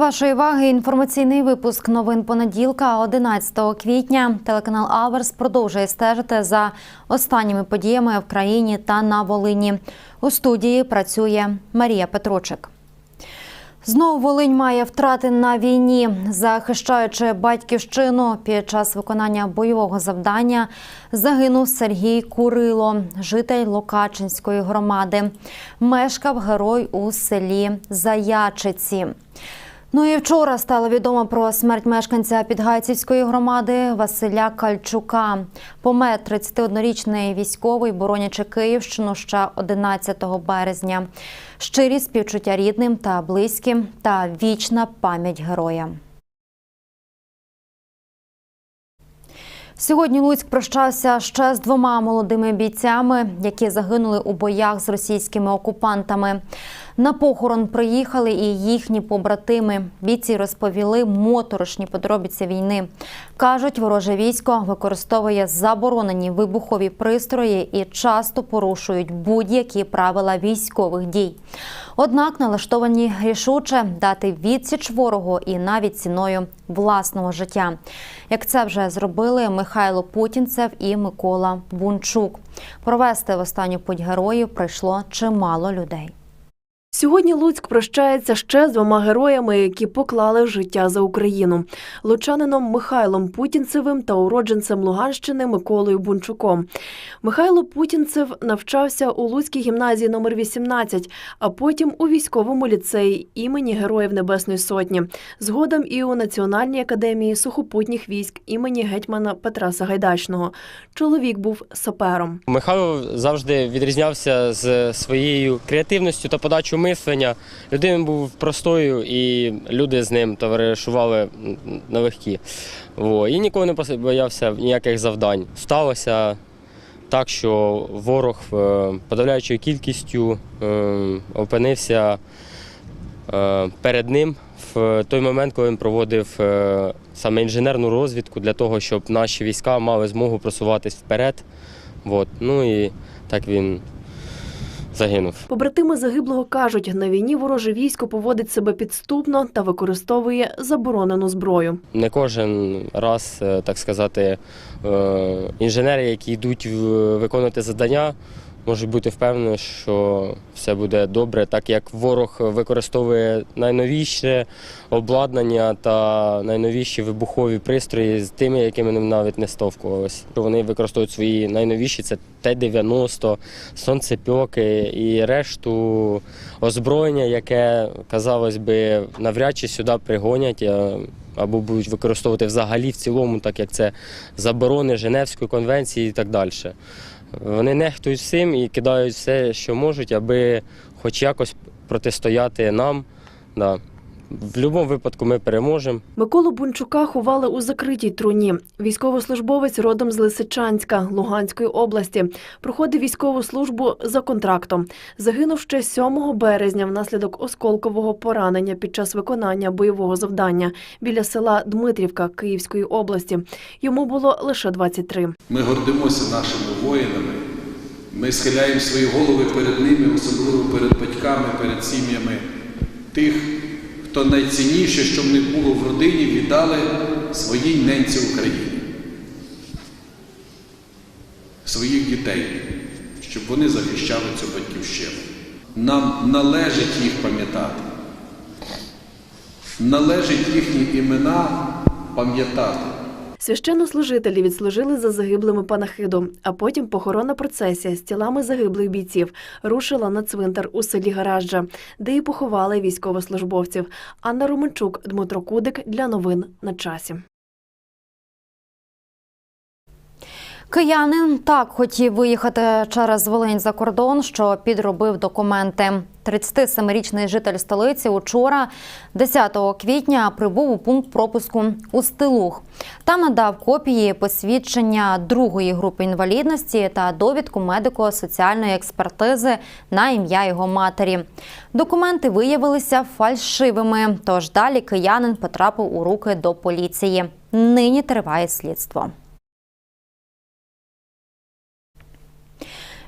Вашої уваги інформаційний випуск новин понеділка, 11 квітня. Телеканал Аверс продовжує стежити за останніми подіями в країні та на Волині. У студії працює Марія Петрочик. Знову Волинь має втрати на війні, захищаючи батьківщину під час виконання бойового завдання. Загинув Сергій Курило, житель Локачинської громади. Мешкав герой у селі Заячиці. Ну і вчора стало відомо про смерть мешканця Підгайцівської громади Василя Кальчука. Помер 31-річний військовий, боронячи Київщину ще 11 березня. Щирі співчуття рідним та близьким та вічна пам'ять героя. Сьогодні Луцьк прощався ще з двома молодими бійцями, які загинули у боях з російськими окупантами. На похорон приїхали і їхні побратими. Бійці розповіли моторошні подробиці війни. Кажуть, вороже військо використовує заборонені вибухові пристрої і часто порушують будь-які правила військових дій. Однак налаштовані рішуче дати відсіч ворогу і навіть ціною власного життя. Як це вже зробили Михайло Путінцев і Микола Бунчук. Провести в останню путь героїв прийшло чимало людей. Сьогодні Луцьк прощається ще з двома героями, які поклали життя за Україну: лучанином Михайлом Путінцевим та уродженцем Луганщини Миколою Бунчуком. Михайло Путінцев навчався у Луцькій гімназії номер 18, а потім у військовому ліцеї імені Героїв Небесної Сотні, згодом і у Національній академії сухопутніх військ імені гетьмана Петра Сагайдачного. Чоловік був сапером. Михайло завжди відрізнявся з своєю креативністю та подачою мислення. Людина був простою, і люди з ним товаришували налегкі. І ніколи не боявся ніяких завдань. Сталося так, що ворог е, подавляючою кількістю е, опинився е, перед ним в той момент, коли він проводив саме інженерну розвідку для того, щоб наші війська мали змогу просуватись вперед. Ну і так він загинув. Побратими загиблого кажуть, на війні вороже військо поводить себе підступно та використовує заборонену зброю. Не кожен раз, е, так сказати, е, інженери, які йдуть виконувати завдання, можуть бути впевнені, що все буде добре, так як ворог використовує найновіше обладнання та найновіші вибухові пристрої з тими, якими ми навіть не стовкувалися. Вони використовують свої найновіші це Т-90, сонцепьоки і решту озброєння, яке, казалось би, навряд чи сюди пригонять. Або будуть використовувати взагалі в цілому, так як це заборони Женевської конвенції і так далі. Вони нехтують всім і кидають все, що можуть, аби хоч якось протистояти нам. Да. В будь-якому випадку ми переможемо. Миколу Бунчука ховали у закритій труні. Військовослужбовець родом з Лисичанська Луганської області. Проходив військову службу за контрактом. Загинув ще 7 березня внаслідок осколкового поранення під час виконання бойового завдання біля села Дмитрівка Київської області. Йому було лише 23. Ми гордимося нашими воїнами. Ми схиляємо свої голови перед ними, особливо перед батьками, перед сім'ями тих, хто найцінніше, що в них було в родині, віддали своїй ненці Україні, своїх дітей, щоб вони захищали цю батьківщину. Нам належить їх пам'ятати. Належить їхні імена пам'ятати. Священнослужителі відслужили за загиблими панахиду, а потім похоронна процесія з тілами загиблих бійців рушила на цвинтар у селі Гаражджа, де і поховали військовослужбовців. Анна Романчук, Дмитро Кудик для новин на часі. Киянин так хотів виїхати через Волинь за кордон, що підробив документи. 37-річний житель столиці учора, 10 квітня, прибув у пункт пропуску у Стилух. Там надав копії посвідчення другої групи інвалідності та довідку медико-соціальної експертизи на ім'я його матері. Документи виявилися фальшивими, тож далі киянин потрапив у руки до поліції. Нині триває слідство.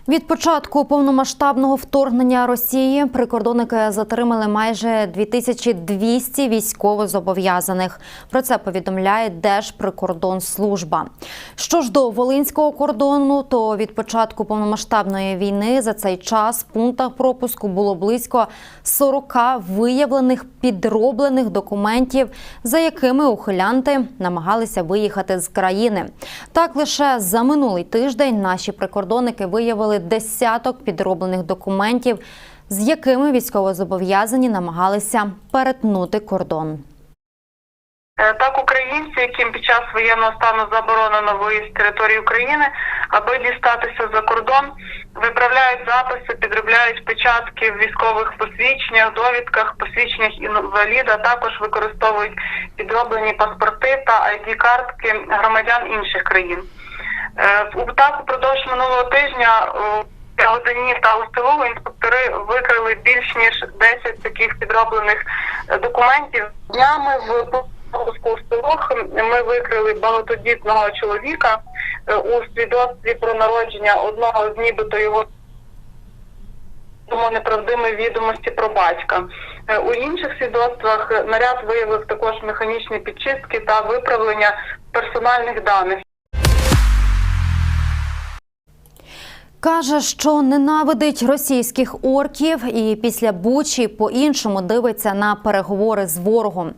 Від початку повномасштабного вторгнення Росії прикордонники затримали майже 2200 військовозобов'язаних. Про це повідомляє Держприкордонслужба. Що ж до волинського кордону, то від початку повномасштабної війни за цей час в пунктах пропуску було близько 40 виявлених підроблених документів, за якими ухилянти намагалися виїхати з країни. Так лише за минулий тиждень наші прикордонники виявили десяток підроблених документів, з якими військовозобов'язані намагалися перетнути кордон. Е, Так, українці, яким під час воєнного стану заборонено виїзд з території України, аби дістатися за кордон, виправляють записи, підробляють печатки в військових посвідченнях, довідках, посвідченнях інваліда. Також використовують підроблені паспорти та id картки громадян інших країн. Е, в- Так, упродовж минулого тижня у Годині та Устилову інспектори викрили більш ніж 10 таких підроблених е, документів. Днями в Устилох ми викрили багатодітного чоловіка е, у свідоцтві про народження одного з нібито його тому неправдимі відомості про батька. Е, У інших свідоцтвах е, наряд виявив також механічні підчистки та виправлення персональних даних. Каже, що ненавидить російських орків і після Бучі по-іншому дивиться на переговори з ворогом.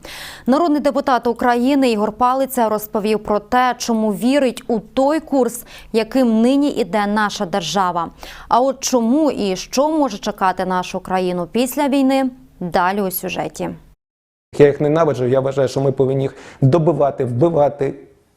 Народний депутат України Ігор Палиця розповів про те, чому вірить у той курс, яким нині іде наша держава. А от чому і що може чекати нашу країну після війни? Далі у сюжеті. Я їх ненавиджу. Я вважаю, що ми повинні їх добивати, вбивати,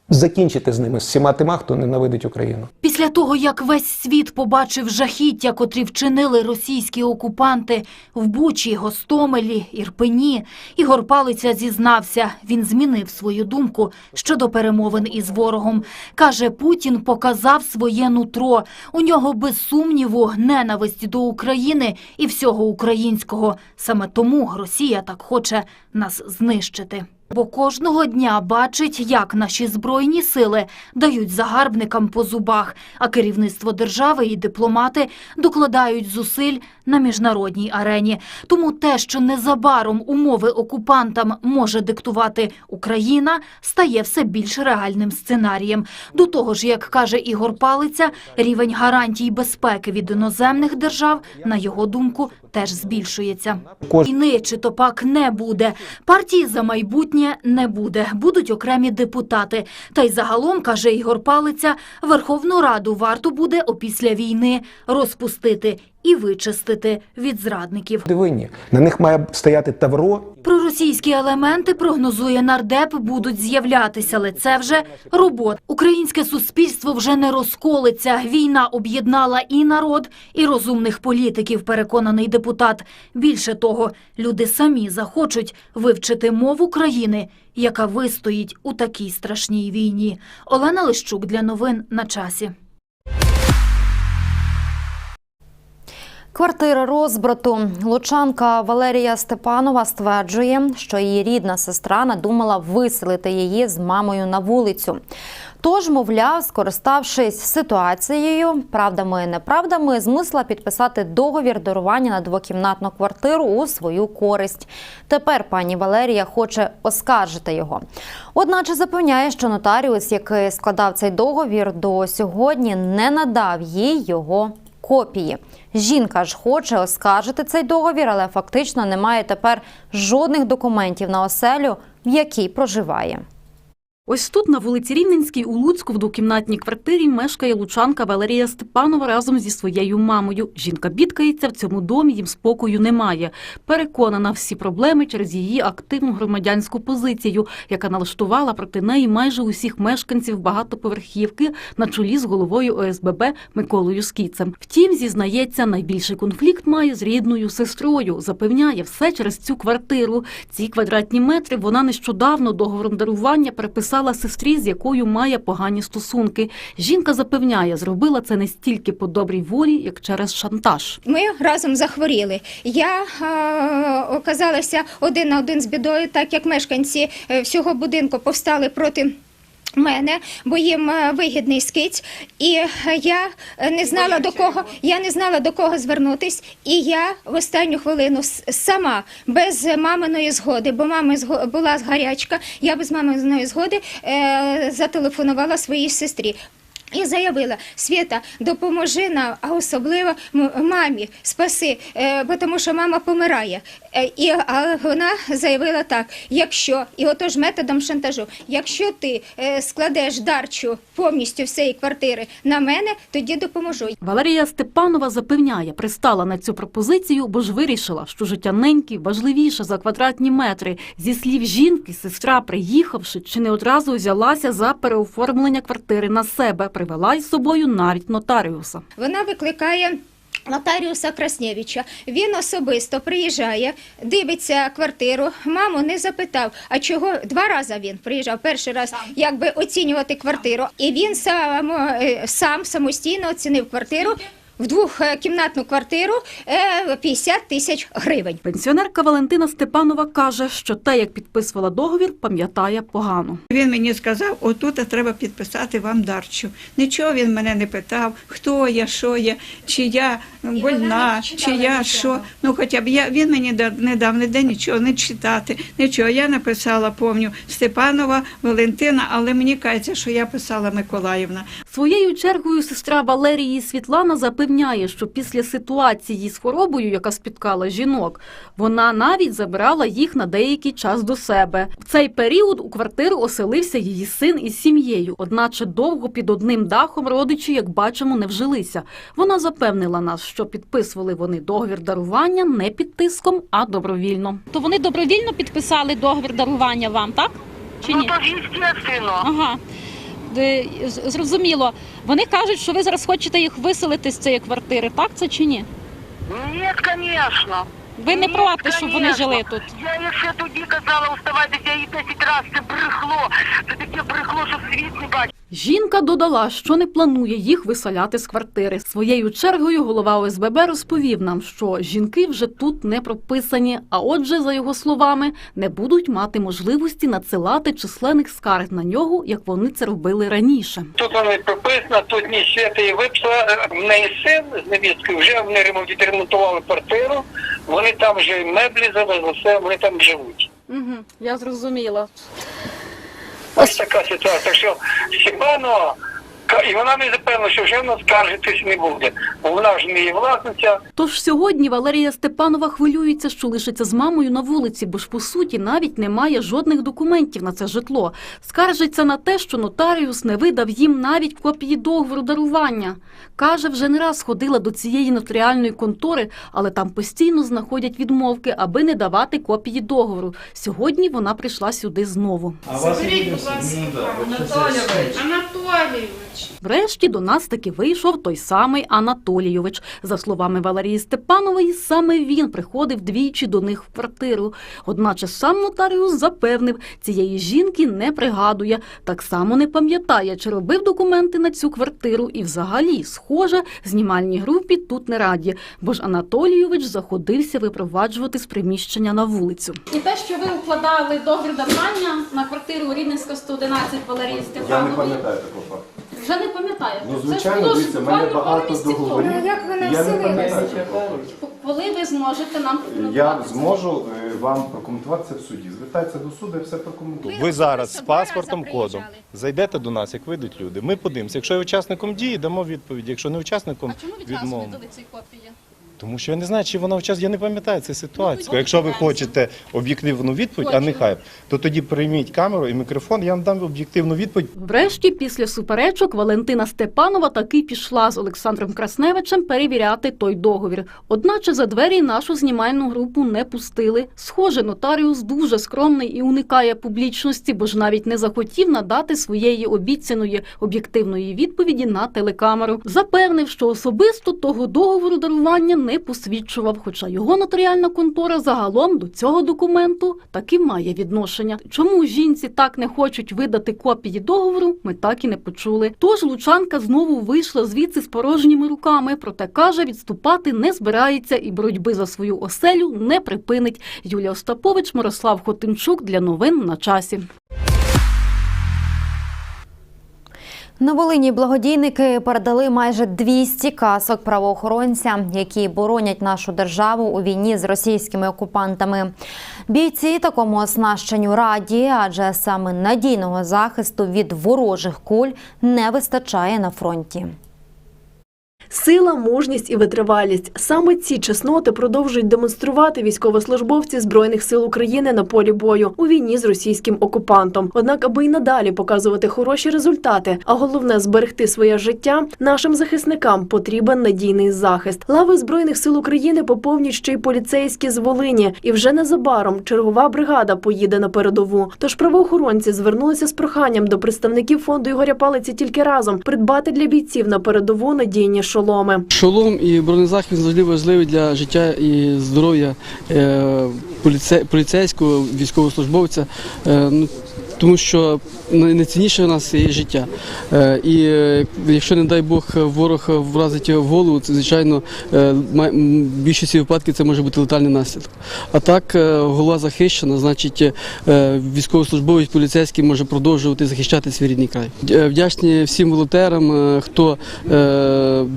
закінчити з ними з всіма тима, хто ненавидить Україну. Після того, як весь світ побачив жахіття, котрі вчинили російські окупанти в Бучі, Гостомелі, Ірпені, Ігор Палиця зізнався, він змінив свою думку щодо перемовин із ворогом. Каже, Путін показав своє нутро. У нього без сумніву ненависть до України і всього українського. Саме тому Росія так хоче нас знищити. Бо кожного дня бачить, як наші збройні сили дають загарбникам по зубах, а керівництво держави і дипломати докладають зусиль на міжнародній арені. Тому те, що незабаром умови окупантам може диктувати Україна, стає все більш реальним сценарієм. До того ж, як каже Ігор Палиця, рівень гарантій безпеки від іноземних держав, на його думку, теж збільшується. Війни чи то пак не буде. Партії за майбутнє не буде. Будуть окремі депутати. Та й загалом, каже Ігор Палиця, Верховну Раду варто буде опісля війни розпустити і вичистити від зрадників. Дивині. На них має стояти тавро. Проросійські елементи, прогнозує нардеп, будуть з'являтися, але це вже робота. Українське суспільство вже не розколиться. Війна об'єднала і народ, і розумних політиків, переконаний депутат. Більше того, люди самі захочуть вивчити мову країни, яка вистоїть у такій страшній війні. Олена Лищук для новин на часі. Квартира розбрату. Лучанка Валерія Степанова стверджує, що її рідна сестра надумала виселити її з мамою на вулицю. Тож, мовляв, скориставшись ситуацією, правдами і неправдами, змусила підписати договір дарування на двокімнатну квартиру у свою користь. Тепер пані Валерія хоче оскаржити його. Одначе запевняє, що нотаріус, який складав цей договір, до сьогодні не надав їй його копії. Жінка ж хоче оскаржити цей договір, але фактично не має тепер жодних документів на оселю, в якій проживає. Ось тут, на вулиці Рівненській, у Луцьку, в двокімнатній квартирі мешкає лучанка Валерія Степанова разом зі своєю мамою. Жінка бідкається, в цьому домі їм спокою немає. Переконана, всі проблеми через її активну громадянську позицію, яка налаштувала проти неї майже усіх мешканців багатоповерхівки на чолі з головою ОСББ Миколою Скіцем. Втім, зізнається, найбільший конфлікт має з рідною сестрою. Запевняє, все через цю квартиру. Ці квадратні метри вона нещодавно договором дарування переписала сестрі, з якою має погані стосунки. Жінка запевняє, зробила це не стільки по добрій волі, як через шантаж. Ми разом захворіли. Я е, оказалася один на один з бідою, так як мешканці е, всього будинку повстали проти. Мене, бо їм е, вигідний скиць, і е, я не знала до кого, я не знала до кого звернутись, і я в останню хвилину сама без маминої згоди, бо мами була гарячка, я без маминої згоди е, зателефонувала своїй сестрі. І заявила, Свята, допоможи нам, а особливо мамі, спаси, е, тому що мама помирає. Е, і а вона заявила так: якщо, і отож методом шантажу, якщо ти е, складеш дарчу повністю всієї квартири на мене, тоді допоможу. Валерія Степанова запевняє, пристала на цю пропозицію, бо ж вирішила, що життя неньки важливіше за квадратні метри. Зі слів жінки, сестра, приїхавши, чи не одразу взялася за переоформлення квартири на себе, привела із собою навіть нотаріуса. Вона викликає. Нотаріуса Краснєвича. Він особисто приїжджає, дивиться квартиру. Маму не запитав, а чого два рази він приїжджав. Перший раз якби оцінювати квартиру. І він сам, е, сам самостійно оцінив квартиру в двохкімнатну квартиру е, 50 тисяч гривень. Пенсіонерка Валентина Степанова каже, що те, як підписувала договір, пам'ятає погано. Він мені сказав, отут треба підписати вам дарчу. Нічого він мене не питав, хто я, що я, чи я больна, чи я що. Ну хоча б я він мені не дав ніде нічого, не читати, нічого. Я написала, помню, Степанова Валентина, але мені кажеться, що я писала Миколаївна. Своєю чергою сестра Валерії Світлана запевняє, що після ситуації з хворобою, яка спіткала жінок, вона навіть забирала їх на деякий час до себе. В цей період у квартиру оселився її син із сім'єю. Одначе довго під одним дахом родичі, як бачимо, не вжилися. Вона запевнила нас, що підписували вони договір дарування не під тиском, а добровільно. То вони добровільно підписали договір дарування вам, так? Чи ні? Ну, то естественно. Ага. З- Зрозуміло. Вони кажуть, що ви зараз хочете їх виселити з цієї квартири, так це чи ні? Ні, звісно. Ви не проти, щоб вони жили тут. Я їй ще тоді казала, уставайте, я їй 10 разів, це брехло. Це таке брехло, що світ не бачить. Жінка додала, що не планує їх виселяти з квартири. Своєю чергою голова ОСББ розповів нам, що жінки вже тут не прописані, а отже, за його словами, не будуть мати можливості надсилати численних скарг на нього, як вони це робили раніше. Тут воно і прописано, тут ні свята і виписала. В неї син з невісткою, вже вони ремонт- відремонтували квартиру, вони там вже меблі завезли, все, вони там живуть. Угу, я зрозуміла. Ось така ситуація. Так що Степанова, ка- і вона мені запевнила, що вже вона скаржитись не буде. Бо вона ж не її власниця, Тож сьогодні Валерія Степанова хвилюється, що лишиться з мамою на вулиці, бо ж по суті навіть немає жодних документів на це житло. Скаржиться на те, що нотаріус не видав їм навіть копії договору дарування. Каже, вже не раз ходила до цієї нотаріальної контори, але там постійно знаходять відмовки, аби не давати копії договору. Сьогодні вона прийшла сюди знову. Врешті до нас таки вийшов той самий Анатолійович. За словами Валерії Степанової, саме він приходив двічі до них в квартиру. Одначе сам нотаріус запевнив, цієї жінки не пригадує, так само не пам'ятає, чи робив документи на цю квартиру, і взагалі, схоже, знімальній групі тут не раді, бо ж Анатолійович заходився випроваджувати з приміщення на вулицю. І те, що ви укладали договір дарування на квартиру Рівненська 111 Валерії Степанової, такого факту. Вже не пам'ятаю. Ну, звичайно, дивіться, в мене багато договорів. Як ви не Я не вселилися? пам'ятаю. Коли ви зможете нам Я прокоментувати зможу е, вам прокоментувати це в суді. Звертайтеся до суду я все прокоментую. Ви зараз з паспортом кодом зайдете до нас, як вийдуть люди. Ми подивимося. Якщо є учасником дії, дамо відповідь. Якщо не учасником, А чому відразу не відмовимо. дали ці копії? Тому що я не знаю, чи вона участь, я не пам'ятаю цю ситуацію. тоді Якщо ви хочете об'єктивну відповідь, а Хочу. не хайп, то тоді прийміть камеру і мікрофон, я вам дам об'єктивну відповідь. Врешті, після суперечок, Валентина Степанова таки пішла з Олександром Красневичем перевіряти той договір. Одначе за двері нашу знімальну групу не пустили. Схоже, нотаріус дуже скромний і уникає публічності, бо ж навіть не захотів надати своєї обіцяної об'єктивної відповіді на телекамеру. Запевнив, що особисто того договору дарування не посвідчував, хоча його нотаріальна контора загалом до цього документу таки має відношення. Чому жінці так не хочуть видати копії договору, ми так і не почули. Тож Лучанка знову вийшла звідси з порожніми руками, проте каже, відступати не збирається і боротьби за свою оселю не припинить. Юлія Остапович, Мирослав Хотимчук для новин на часі. На Волині благодійники передали майже 200 касок правоохоронцям, які боронять нашу державу у війні з російськими окупантами. Бійці такому оснащенню раді, адже саме надійного захисту від ворожих куль не вистачає на фронті. Сила, мужність і витривалість саме ці чесноти продовжують демонструвати військовослужбовці збройних сил України на полі бою у війні з російським окупантом. Однак, аби й надалі показувати хороші результати, а головне зберегти своє життя, нашим захисникам потрібен надійний захист. Лави збройних сил України поповнюють ще й поліцейські з Волині, і вже незабаром чергова бригада поїде на передову. Тож правоохоронці звернулися з проханням до представників фонду Ігоря Палиці тільки разом придбати для бійців на передову надійні шоломи. Шолом і бронезахист завжди важливий для життя і здоров'я е, поліцейського військовослужбовця. Тому що най- найцінніше у нас є життя. Е, І е, якщо, не дай Бог, ворог вразить в голову, це, звичайно, е, в більшості випадків це може бути летальний наслідок. А так, голова захищена, значить, військовослужбовець поліцейський може продовжувати захищати свій рідний край. Вдячні всім волонтерам, хто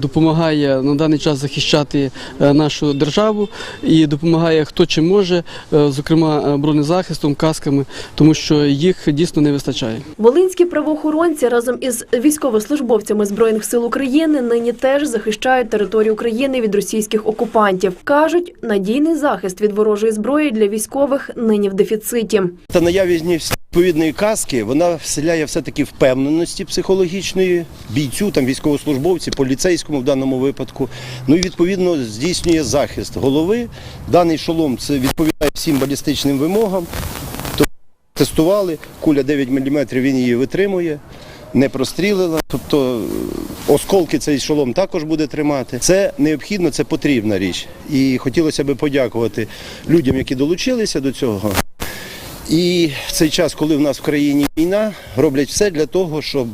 допомагає на даний час захищати нашу державу і допомагає хто чим може, зокрема бронезахистом, касками, тому що їх дійсно не вистачає. Волинські правоохоронці разом із військовослужбовцями збройних сил України нині теж захищають територію України від російських окупантів. кажуть, надійний захист від ворожої зброї для військових нині в дефіциті. Та наявність відповідної каски вона вселяє все-таки впевненості психологічної бійцю, там військовослужбовці, поліцейському в даному випадку. Ну і відповідно здійснює захист голови. Даний шолом це відповідає всім балістичним вимогам. Тестували, куля 9 мм він її витримує. Не прострілила, тобто е, осколки цей шолом також буде тримати. Це необхідно, це потрібна річ. І хотілося б подякувати людям, які долучилися до цього. І в цей час, коли в нас в країні війна, роблять все для того, щоб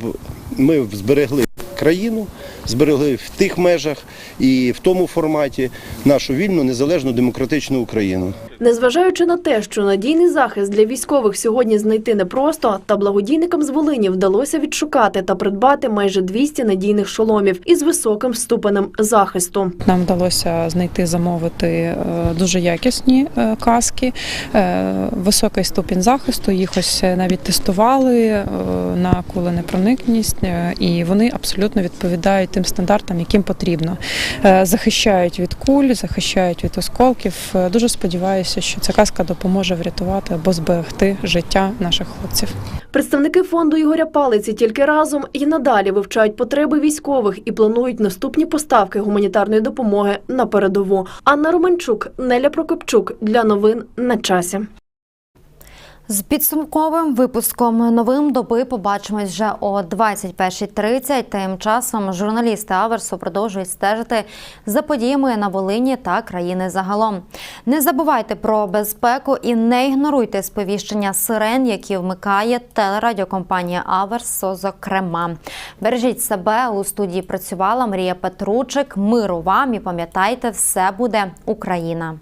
ми зберегли країну, зберегли в тих межах і в тому форматі нашу вільну, незалежну демократичну Україну. Незважаючи на те, що надійний захист для військових сьогодні знайти непросто, та благодійникам з Волині вдалося відшукати та придбати майже 200 надійних шоломів із високим ступенем захисту. Нам вдалося знайти замовити е, дуже якісні е, каски, е, високий ступінь захисту. Їх ось навіть тестували на куленепроникність, і вони абсолютно відповідають тим стандартам, яким потрібно. Захищають від куль, захищають від осколків. Дуже сподіваюся, що ця казка допоможе врятувати або зберегти життя наших хлопців. Представники фонду Ігоря Палиці тільки разом і надалі вивчають потреби військових і планують наступні поставки гуманітарної допомоги на передову. Анна Романчук, Неля Прокопчук для новин на часі. З підсумковим випуском новин доби побачимось вже о 21.30. Тим часом журналісти Аверсу продовжують стежити за подіями на Волині та країни загалом. Не забувайте про безпеку і не ігноруйте сповіщення сирен, які вмикає телерадіокомпанія Аверс. Зокрема, бережіть себе у студії. Працювала Марія Петручик. Миру вам і пам'ятайте, все буде Україна.